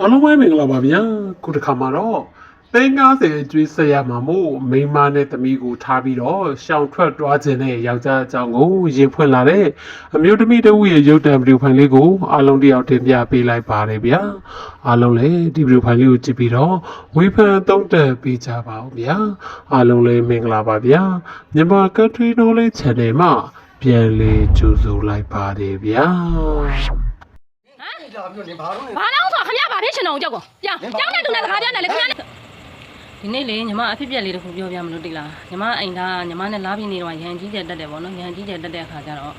အားလုံးပဲမင်္ဂလာပါဗျာခုတစ်ခါမှာတော့သိန်း90အကျွေးဆက်ရမှာမို့မိန်းမနဲ့သမီးကိုထားပြီးတော့ရှောင်ထွက်သွားခြင်းနဲ့ယောက်ျားအကြောင်းကိုရင်ဖွင့်လာတဲ့အမျိုးသမီးတစ်ဦးရဲ့ရုပ်တံဗီဒီယိုဖိုင်လေးကိုအားလုံးတယောက်တင်ပြပေးလိုက်ပါတယ်ဗျာအားလုံးလည်းဒီဗီဒီယိုဖိုင်လေးကိုကြည့်ပြီးတော့ဝေဖန်သုံးသပ်ပေးကြပါဦးဗျာအားလုံးလည်းမင်္ဂလာပါဗျာမြန်မာ Country Knowledge Channel မှာပြန်လေးကြိုဆိုလိုက်ပါတယ်ဗျာ ဒါပြောနေဘာလို့လဲဘာလို့ဆိုခမရဘာဖြစ်ချင်တော့ကြောက်ကောကြောက်ကြောက်တဲ့သူနဲ့စကားပြောနေလေခမရနဲ့ဒီနေ့လေညီမအဖြစ်ပြက်လေးတစ်ခုပြောပြမလို့တိလားညီမအိမ်သားညီမနဲ့လားပြင်းနေတော့ရန်ကြီးကျက်တက်တယ်ပေါ့နော်ရန်ကြီးကျက်တက်တဲ့အခါကျတော့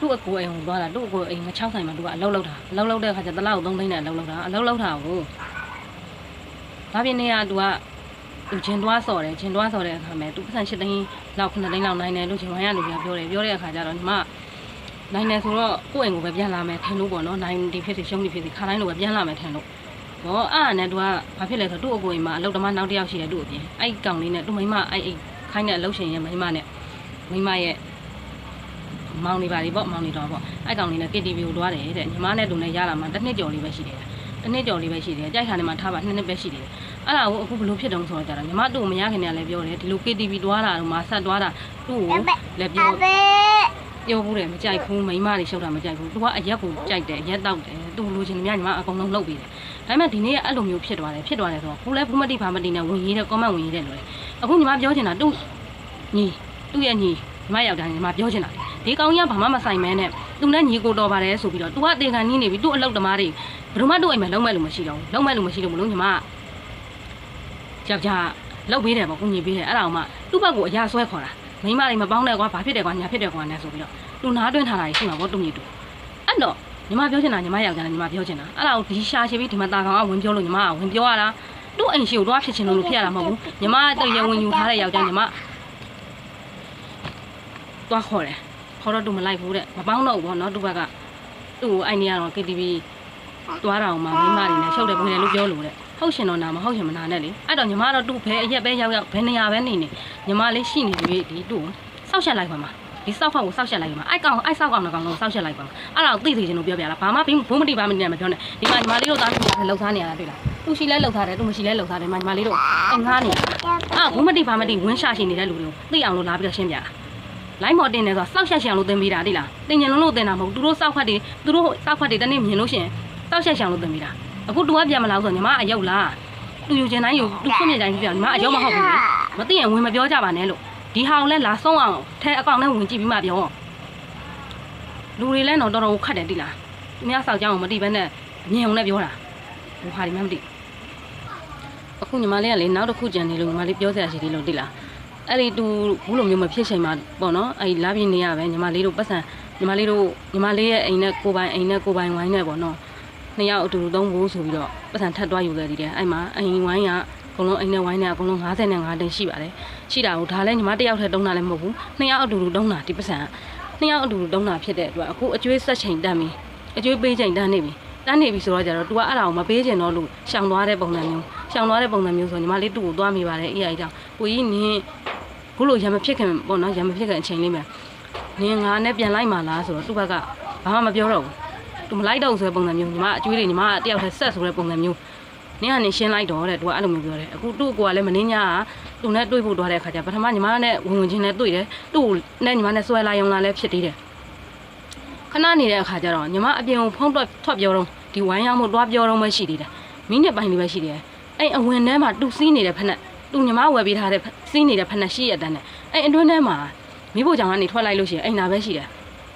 သူ့အကိုအိမ်ကိုသွားတာသူ့အကိုအိမ်ငချောင်းဆိုင်မှာသူကအလုပ်လုပ်တာအလုပ်လုပ်တဲ့အခါကျတလောက်သုံးသိန်းနဲ့အလုပ်လုပ်တာအလုပ်လုပ်တာကိုလားပြင်းနေကသူကသူဂျင်တွားစော်တယ်ဂျင်တွားစော်တဲ့အခါမှာသူပတ်စံ၈သိန်းလောက်9သိန်းလောက်နိုင်တယ်လို့ဂျင်ဝိုင်းကလူကပြောတယ်ပြောတဲ့အခါကျတော့ညီမ နိုင်တယ်ဆိုတော့ကိုယ့်အိမ်ကိုပဲပြန်လာမယ်ထင်လို့ပေါ့နော်နိုင်ဒီဖြစ်စီရှုံးဒီဖြစ်စီခါတိုင်းလိုပဲပြန်လာမယ်ထင်လို့ဘောအဲ့ဒါနဲ့သူကဘာဖြစ်လဲဆိုတော့သူ့အကိုအိမ်မှာအလုပ်တမနောက်တစ်ယောက်ရှိတယ်သူ့အပြင်အဲ့ကောင်လေးနဲ့သူ့မိန်းမအဲ့အိမ်ခိုင်းတဲ့အလုပ်ရှင်ရဲ့မိန်းမနဲ့မိန်းမရဲ့မောင်နေပါလေပေါ့မောင်နေတော့ပေါ့အဲ့ကောင်လေးနဲ့ KTV ကိုတွားတယ်တဲ့ညီမနဲ့သူနဲ့ရလာမှာတစ်နှစ်ကျော်လေးပဲရှိတယ်တစ်နှစ်ကျော်လေးပဲရှိတယ်ကြိုက်ခါနေမှာထားပါနှစ်နှစ်ပဲရှိတယ်အဲ့ဒါကိုအခုဘလို့ဖြစ်တုံးဆိုတော့ကြတာညီမတို့ကိုမရခင်တည်းကလည်းပြောတယ်ဒီလို KTV တွားတာတော့မဆက်တွားတာသူ့ကိုလည်းပြော ပြောဘူးတယ်မကြိုက်ဘူးမိန်းမတွေရှုပ်တာမကြိုက်ဘူးသူကအရက်ကိုကြိုက်တယ်အရက်တောက်တယ်သူလိုချင်တယ်များညီမအကုန်လုံးလုပ်ပေးတယ်ဒါပေမဲ့ဒီနေ့ကအဲ့လိုမျိုးဖြစ်သွားတယ်ဖြစ်သွားတယ်ဆိုတော့ကိုလည်းဘူးမတိဘာမတိနဲ့ဝင်ရေးတယ် comment ဝင်ရေးတယ်လို့လေအခုညီမပြောချင်တာသူ့ညီသူ့ရဲ့ညီညီမယောက်ျားညီမပြောချင်တာဒီကောင်ကြီးကဘာမှမဆိုင်မဲနဲ့သူနဲ့ညီကိုတော်ပါတယ်ဆိုပြီးတော့ तू ကအသေးခံနီးနေပြီသူ့အလုပ်သမားတွေဘယ်သူမှသူ့အိမ်မှာလုံးမဲ့လို့မရှိတော့ဘူးလုံးမဲ့လို့မရှိလို့မလို့ညီမကယောက်ျားလောက်ပေးတယ်ပေါ့ကိုညီပေးတယ်အဲ့ဒါအောင်မှသူ့ဘက်ကိုအရာဆွဲခေါ်တာ မိန်းမတွေမပေါင်းတဲ့ကွာဘာဖြစ်တယ်ကွာညာဖြစ်တယ်ကွာနဲ့ဆိုပြီးတော့သူနားတွင်းထားတာရှိမှာပေါ့တုံကြီးတူအဲ့တော့ညီမပြောချင်တာညီမယောက်ျားနဲ့ညီမပြောချင်တာအဲ့ဒါကိုဒီရှာရှိပြီးဒီမှာတာကောင်ကဝင်ပြောလို့ညီမကဝင်ပြောရတာသူ့အိမ်ရှိကိုတော့ဖြစ်ချင်လို့လို့ဖြစ်ရတာမဟုတ်ဘူးညီမတရဝင်ယူထားတဲ့ယောက်ျားညီမသွားခေါ်တယ်ခေါ်တော့သူမလိုက်ဘူးတဲ့မပေါင်းတော့ဘူးပေါ့နော်သူ့ဘက်ကသူ့ကိုအိုင်နေရတော့ KTV သွားတာအောင်မှမိမတွေနဲ့ရှုပ်တယ်ဝင်တယ်လို့ပြောလို့တဲ့ဟုတ်ရှင်တော့နာမဟုတ်ရှင်မနာနဲ့လေအဲ့တော့ညီမတော့သူ့ဘဲအရက်ပဲရောက်ရောက်ဘယ်နေရာပဲနေနေညီမလေးရှိနေပြီဒီသူ့ကိုစောက်ရှက်လိုက်ပါမှာဒီစောက်ဖောက်ကိုစောက်ရှက်လိုက်ပါအဲ့ကောင်အဲ့စောက်ကောင်ကောင်ကိုစောက်ရှက်လိုက်ပါအဲ့ဒါကိုသိသိချင်းလို့ပြောပြလားဘာမှဘုံမတိပါမနေနဲ့မပြောနဲ့ဒီမှာညီမလေးတို့သားရှိတယ်လှုပ်ရှားနေရတာတွေ့လားသူရှိလဲလှုပ်ရှားတယ်သူမရှိလဲလှုပ်ရှားတယ်ညီမလေးတို့အငားနေတာအာဘုံမတိပါမတိဝင်းရှာရှိနေတဲ့လူတွေကိုသိအောင်လို့လာပြီးတော့ရှင်းပြတာလိုင်းမော်တင်နေဆိုစောက်ရှက်ရှောင်လို့သင်ပေးတာတိလားတင်ញင်လုံးလို့သင်တာမဟုတ်သူတို့စောက်ခတ်တွေသူတို့စောက်ခတ်တွေတနေ့မြင်လို့ရှင် စောက်ရှက်ရှောင်လို့သင်ပေးတာအခုတူကပြန်မလာဆိုညီမအယုတ်လားသူယူချင်တိုင်းယူသူခွင့်မြတိုင်းပြပြညီမအယုတ်မဟုတ်ဘူးလေမသိရင်ဝင်မပြောကြပါနဲ့လို့ဒီဟာကိုလည်းလာဆုံးအောင်ထဲအကောင့်နဲ့ဝင်ကြည့်ပြီးမှပြောလူတွေလည်းတော့တော်တော်ခတ်တယ်တိလားသူများစောက်ကြောင်းကိုမတိဘဲနဲ့ညင်ုံနဲ့ပြောတာဟိုဟာဒီမှမတိအခုညီမလေးကလေနောက်တစ်ခုကြံနေလို့ညီမလေးပြောစရာရှိသေးလို့တိလားအဲ့ဒီသူဘူးလိုမျိုးမဖြစ်ချိန်မှာပေါ့နော်အဲ့ဒီလာပြင်းနေရပဲညီမလေးတို့ပတ်စံညီမလေးတို့ညီမလေးရဲ့အိမ်နဲ့ကိုပိုင်အိမ်နဲ့ကိုပိုင်ဝိုင်းနဲ့ပေါ့နော် နှစ်ယောက်အတူတူသုံးဖို့ဆိုပြီးတော့ပတ်စံထပ်သွားယူခဲ့သေးတယ်အဲ့မှာအိမ်ဝိုင်းကအကုန်လုံးအိမ်နဲ့ဝိုင်းနဲ့အကုန်လုံး55တိန်ရှိပါတယ်ရှိတာကိုဒါလည်းညီမတစ်ယောက်တည်းတုံးတာလည်းမဟုတ်ဘူးနှစ်ယောက်အတူတူတုံးတာဒီပတ်စံကနှစ်ယောက်အတူတူတုံးတာဖြစ်တဲ့အတွက်အခုအကျွေးဆက်ချိန်တတ်ပြီအကျွေးပေးချိန်တန်းနေပြီတန်းနေပြီဆိုတော့ကြတော့ तू ကအဲ့ဒါကိုမပေးချင်တော့လို့ရှောင်သွားတဲ့ပုံစံမျိုးရှောင်သွားတဲ့ပုံစံမျိုးဆိုညီမလေးသူ့ကိုသွားမိပါတယ်အေးအေးကြောင့်ကိုကြီးနင်းခုလိုရမဖြစ်ခင်ပေါ့နော်ရမဖြစ်ခင်အချိန်လေးမှာနင်းငါနဲ့ပြန်လိုက်မှလားဆိုတော့သူ့ဘက်ကဘာမှမပြောတော့ဘူး तू မလိုက်တော့ဘူးဆိုတဲ့ပုံစံမျိုးညီမအကျွေးတွေညီမတယောက်တည်းဆက်ဆိုတဲ့ပုံစံမျိုးနင်းကနေရှင်းလိုက်တော့တဲ့ तू ကအဲ့လိုမျိုးပြောတယ်အခုသူ့ကိုကလည်းမင်းညာကသူနဲ့တွေ့ဖို့သွားတဲ့အခါကျပထမညီမနဲ့ဝင်ဝင်ချင်းနဲ့တွေ့တယ်သူ့နဲ့ညီမနဲ့ဆွဲလာရုံလာလည်းဖြစ်သေးတယ်ခဏနေတဲ့အခါကျတော့ညီမအပြင်ကိုဖုံးထွက်ထွက်ပြောတော့ဒီဝိုင်းရောက်မှုတွားပြောတော့မှရှိသေးတယ်မိနစ်ပိုင်းလေးပဲရှိသေးတယ်အဲ့အဝင်ထဲမှာတူစီးနေတဲ့ဖက်နဲ့တူညီမဝယ်ပေးထားတဲ့စီးနေတဲ့ဖက်နဲ့ရှိရတဲ့နဲ့အဲ့အတွင်းထဲမှာမိဖို့ကြောင့်ကနေထွက်လိုက်လို့ရှိရင်အိမ်နာပဲရှိတယ်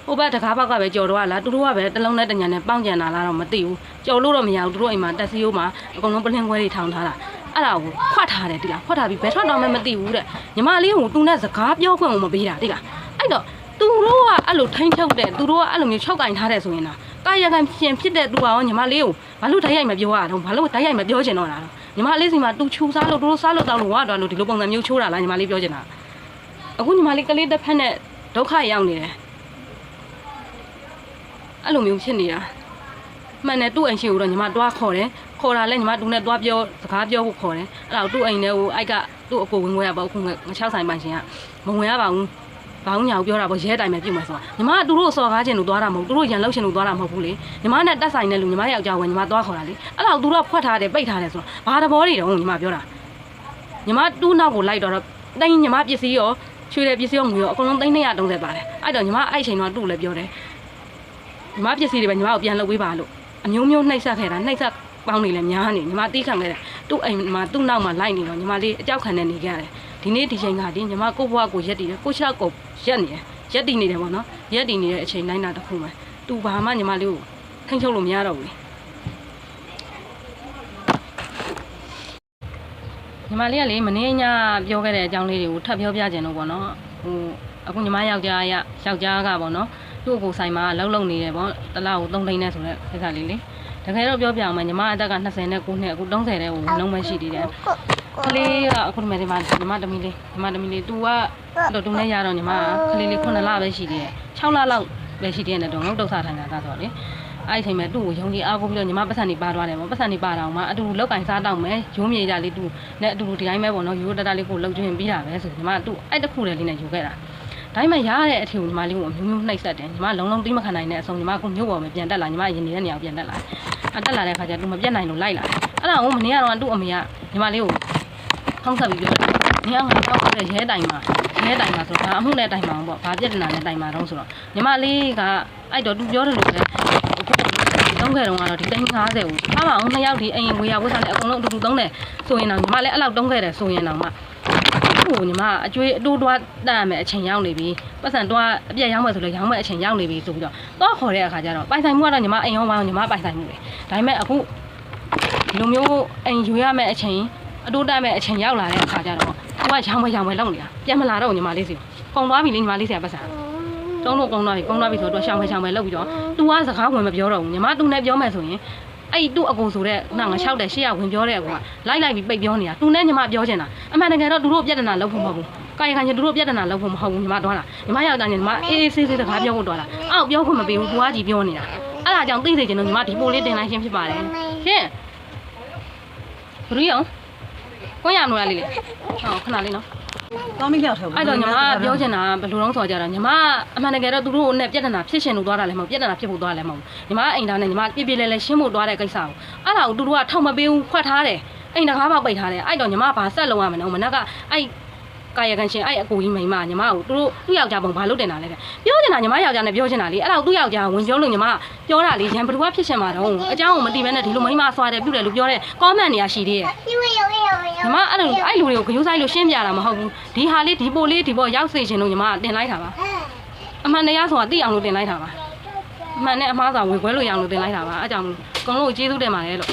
ဟိုဘက်တကားဘက်ကပဲကြော်တော့လားသူတို့ကပဲတလုံးနဲ့တညာနဲ့ပေါင်းကြံတာလားတော့မသိဘူးကြော်လို့တော့မရဘူးသူတို့အိမ်မှာတက်စီယိုးမှာအကုန်လုံးပလင်ခွဲတွေထောင်ထားတာအဲ့ဒါကိုခွတ်ထားတယ်တိလားခွတ်ထားပြီးဘယ်ထွက်တော့မှမသိဘူးတဲ့ညီမလေးကသူနဲ့စကားပြောခွင့်ကိုမပေးတာတိလားအဲ့တော့သူတို့ကအဲ့လိုထိမ့်ထုတ်တဲ့သူတို့ကအဲ့လိုမျိုး၆ကင်ထားတဲ့ဆိုရင်တော့ကာယကံရှင်ဖြစ်တဲ့သူကရောညီမလေးကိုဘာလို့တိုက်ရိုက်မပြောရတော့ဘာလို့တိုက်ရိုက်မပြောချင်တော့တာတော့ညီမလေးစီမှာသူချူစားလို့သူတို့စားလို့တောက်လို့ဝါတော့လို့ဒီလိုပုံစံမျိုးချိုးတာလားညီမလေးပြောချင်တာအခုညီမလေးကလေးတစ်ဖက်နဲ့ဒုက္ခရောက်နေတယ် အဲ့လိုမျိုးဖြစ်နေတာမှန်တယ်သူ့အိမ်ရှိကိုတော့ညီမတွားခေါ်တယ်ခေါ်တာလဲညီမသူနဲ့တွားပြောစကားပြောဖို့ခေါ်တယ်အဲ့ဒါကိုသူ့အိမ်ထဲကိုအိုက်ကသူ့အကိုဝင်ခွဲရပါဘူးခုငါ6ဆိုင်ပိုင်ရှင်ကမဝင်ရပါဘူးဘာမှညာပြောတာပေါ့ရဲတိုင်းပဲပြုတ်မယ်ဆိုတာညီမကသူတို့စော်ကားခြင်းလို့သွားတာမဟုတ်သူတို့ရန်လောက်ခြင်းလို့သွားတာမဟုတ်ဘူးလေညီမနဲ့တက်ဆိုင်တဲ့လူညီမယောက်ျားဝင်ညီမသွားခေါ်တာလေအဲ့ဒါကိုသူတို့ကဖွက်ထားတယ်ပိတ်ထားတယ်ဆိုတာဘာတဘောတွေတုံးညီမပြောတာညီမတူးနောက်ကိုလိုက်တော့တော့တိုင်းညီမပစ္စည်းရောချွေတဲ့ပစ္စည်းရောငွေရောအကုန်လုံး330ပါတယ်အဲ့တော့ညီမအဲ့ချိန်တော့တူလည်းပြောတယ် ညီမပစ္စည်းတွေပဲညီမကိုပြန်လုပ်ပေးပါလို့အမျိုးမျိုးနှိပ်စက်ခဲ့တာနှိပ်စက်ပေါင်းနေလဲများနေညီမတီးခံခဲ့တယ်သူ့အိမ်မှာသူ့နောက်မှာလိုက်နေတော့ညီမလေးအကြောက်ခံနေနေကြတယ်ဒီနေ့ဒီချိန်ကဒီညီမကိုယ့်ဘဝကိုရက်တည်တယ်ကိုယ့်ချောက်ကိုရက်နေတယ်ရက်တည်နေတယ်ပေါ့နော်ရက်တည်နေတဲ့အချိန်တိုင်းတာတစ်ခုပဲသူဘာမှညီမလေးကိုထိန်ချုပ်လို့မရတော့ဘူးလေညီမလေးကလေမနေ့ညပြောခဲ့တဲ့အကြောင်းလေးတွေကိုထပ်ပြောပြခြင်းတော့ပေါ့နော်ဟိုအခုညီမယောက်ျားရယောက်ျားကပေါ့နော် သူ့ကိုယ်ဆိုင်မှာလှုပ်လှုပ်နေတယ်ပေါ့တစ်လားကို3သိန်းနဲ့ဆိုတဲ့ကိစ္စလေးလေတကယ်တော့ပြောပြအောင်မယ်ညီမအသက်က29နဲ့9နှစ်အခု30တဲ့ကိုလုံးမရှိသေးတယ်ကလေးကအခုဒီမှာဒီမှာညီမတမီးလေးညီမတမီးလေး तू ကတော့သူနဲ့ရတော့ညီမကလေးလေး9လပဲရှိသေးတယ်6လလောက်ပဲရှိသေးတယ်တော့ငုတ်တုတ်ဆထိုင်တာကဆိုတော့လေအဲ့ဒီအချိန်မှာသူ့ကိုယုံကြည်အားကိုးပြီးတော့ညီမပတ်စံနေပါသွားတယ်ပေါ့ပတ်စံနေပါတော့မှအတူတူလောက်ကင်စားတော့မယ်ရိုးမြေကြလေးသူနဲ့အတူတူဒီတိုင်းပဲပေါ့နော်ရိုးတတလေးကိုလှုပ်ကျွင်းပြီးတာပဲဆိုညီမကသူ့အဲ့တခုတည်းလေးနဲ့ယူခဲ့တာ ဒါမှမရတဲ့အထီကိုညီမလေးကိုအမျိုးမျိုးနှိပ်စက်တယ်ညီမလုံးလုံးတိမခံနိုင်တဲ့အဆုံးညီမကမြို့ပေါ်မှာပြန်တက်လာညီမရင်နေတဲ့နေရာကိုပြန်တက်လာအတက်လာတဲ့ခါကျသူမပြတ်နိုင်လို့လိုက်လာအဲ့ဒါကိုမနေ့ကတော့သူ့အမေကညီမလေးကိုထောင်းဆက်ပြီးပြောတယ်ညီကငါတော့တဲ့ရဲတိုင်မှာရဲတိုင်မှာဆိုတော့အမှုနဲ့တိုင်မှာပေါ့ဘာပြဿနာနဲ့တိုင်မှာတော့ဆိုတော့ညီမလေးကအဲ့တော့သူပြောတယ်လို့ပဲတုံးခဲ့တော့ကတော့ဒီတိုင်း90ကိုဖားမအောင်နှစ်ယောက်ဒီအိမ်ဝေရဝတ်စားနဲ့အကုန်လုံးအတူတူတုံးတယ်ဆိုရင်တော့ညီမလည်းအဲ့လောက်တုံးခဲ့တယ်ဆိုရင်တော့မှ ဟိုညီမအကျွေးအတူတွားတတ်ရမယ်အချိန်ရောက်နေပြီပတ်စံတွားအပြက်ရောက်မယ်ဆိုလည်းရောက်မယ်အချိန်ရောက်နေပြီဆိုပြီးတော့တော့ခေါ်တဲ့အခါကျတော့ပိုင်ဆိုင်မှုကတော့ညီမအိမ်ရောဝိုင်းညီမပိုင်ဆိုင်မှုပဲဒါပေမဲ့အခုဒီလိုမျိုးအိမ်ယူရမယ်အချိန်အတူတက်မယ်အချိန်ရောက်လာတဲ့အခါကျတော့သူကရောင်းမရောင်းမလောက်နေတာပြန်မလာတော့ညီမလေးစီကုန်သွားပြီလေညီမလေးစီကပတ်စံတုံးလို့ကုန်းသွားပြီကုန်းသွားပြီဆိုတော့ရှောင်းမဲရှောင်းမဲလောက်ပြီးတော့ तू ကစကားဝင်မပြောတော့ဘူးညီမ तू နဲ့ပြောမယ်ဆိုရင် အဲ့သူ့အကုံဆိုတဲ့နာငါလျှောက်တယ်ရှေ့ရဝင်ပြောတဲ့အကုံကလိုက်လိုက်ပြီးပိတ်ပြောနေတာသူနဲ့ညီမပြောချင်တာအမှန်တကယ်တော့သူတို့ပြဿနာလောက်ဖို့မဟုတ်ဘူးကာယခံချင်းသူတို့ပြဿနာလောက်ဖို့မဟုတ်ဘူးညီမတော့လာညီမရောက်တာညီမအေးအေးဆေးဆေးတကားပြောဖို့တော့လာအောက်ပြောခွင့်မပေးဘူးသူကကြီးပြောနေတာအဲ့ဒါကြောင့်သိစေချင်လို့ညီမဒီပိုလေးတင်လိုက်ခြင်းဖြစ်ပါတယ်ရှင်ဘရီအောင် ကိုရမလို့လားလေးလေဟောခဏလေးနော် သွားမိရောက်ထဲ အဲ့တော့ညီမပြောချင်တာဘယ်လိုလုံးဆိုကြတော့ညီမအမှန်တကယ်တော့သူတို့နဲ့ပြဿနာဖြစ်ရှင်လို့သွားတာလည်းမဟုတ်ပြဿနာဖြစ်ဖို့သွားလည်းမဟုတ်ညီမအိမ်သားနဲ့ညီမပြပြလဲလဲရှင်းဖို့သွားတဲ့ကိစ္စကိုအဲ့ဒါကိုသူတို့ကထောက်မပေးဘူးခွက်ထားတယ်အိမ်တကားပေါက်ပိတ်ထားတယ်အဲ့တော့ညီမဘာဆက်လုံးရမလဲမနက်ကအဲ့ကာယကံရှင်အဲ့အကိုကြီးမိန်းမညီမကိုသူတို့သူ့ယောက်ျားပုံဘာလုပ်တင်တာလဲတဲ့ပြောချင်တာညီမယောက်ျားနဲ့ပြောချင်တာလေအဲ့ဒါကိုသူ့ယောက်ျားဝင်ပြောလို့ညီမပြောတာလေရန်ဘယ်သူကဖြစ်ရှင်မှာတော့အเจ้าကိုမတိဘဲနဲ့ဒီလိုမိန်းမဆွာတယ်ပြုတယ်လို့ပြောတဲ့ comment တွေကရှိသေးတယ် ညီမအဲ့လိုအဲ့လူတွေကိုဂယုဆိုင်လို့ရှင်းပြတာမဟုတ်ဘူးဒီဟာလေးဒီပိုလေးဒီပေါ်ရောက်စေချင်လို့ညီမကတင်လိုက်တာပါအမှန်တရားဆိုတာသိအောင်လို့တင်လိုက်တာပါအမှန်နဲ့အမှားစာဝင်ခွဲလို့ရအောင်လို့တင်လိုက်တာပါအဲကြောင့်မလို့အကုန်လုံးကိုကျေးဇူးတင်ပါတယ်လို့